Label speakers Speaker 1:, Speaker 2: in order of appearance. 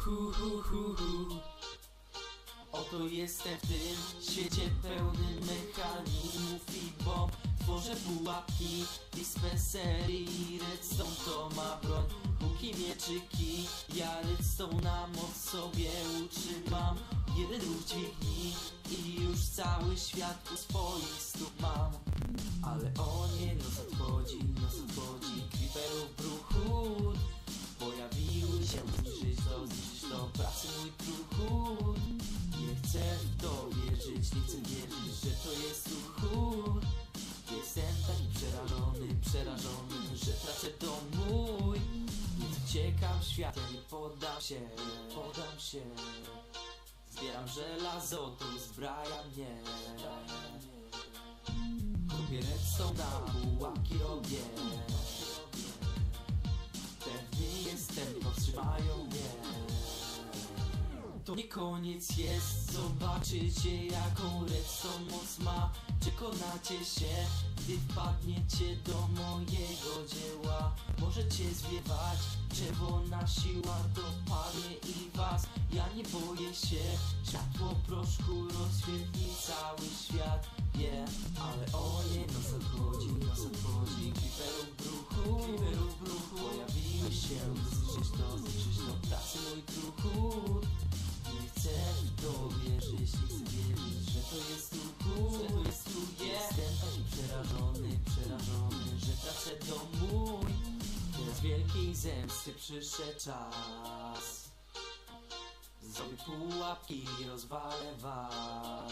Speaker 1: hu, hu, hu, hu. Oto jestem w tym świecie pełnym mechanizmów i bomb. Tworzę pułapki, dispensery i redstone. To ma broń Łuki, mieczyki, ja redstone na moc sobie utrzymam. Jeden ruch dźwigni i już cały świat u swoich stóp mam. Ale o nie, noc chcę wierzyć, że to jest truchut Jestem taki przerażony, przerażony, że tracę dom mój. Więc uciekam w świat, nie poddam się, poddam się. Zbieram żelazo, to uzbraja mnie. Robię redstone na pułapki robię nie koniec jest, zobaczycie jaką redstone moc ma. Przekonacie się, gdy wpadniecie do mojego dzieła. Możecie zwiewać, czerwona siła dopadnie i was. Ja nie boję się, światło proszku rozświetli cały świat. Yeah, ale o nie, noc odchodzi, noc odchodzi Creeperów bruchu, creeperów bruchu. Pojawiły się, zniszczyć to, zniszczyć to Pracy mój truchut Dom mój Teraz wielkiej zemsty przyszedł czas. Zrobię pułapki i rozwalę was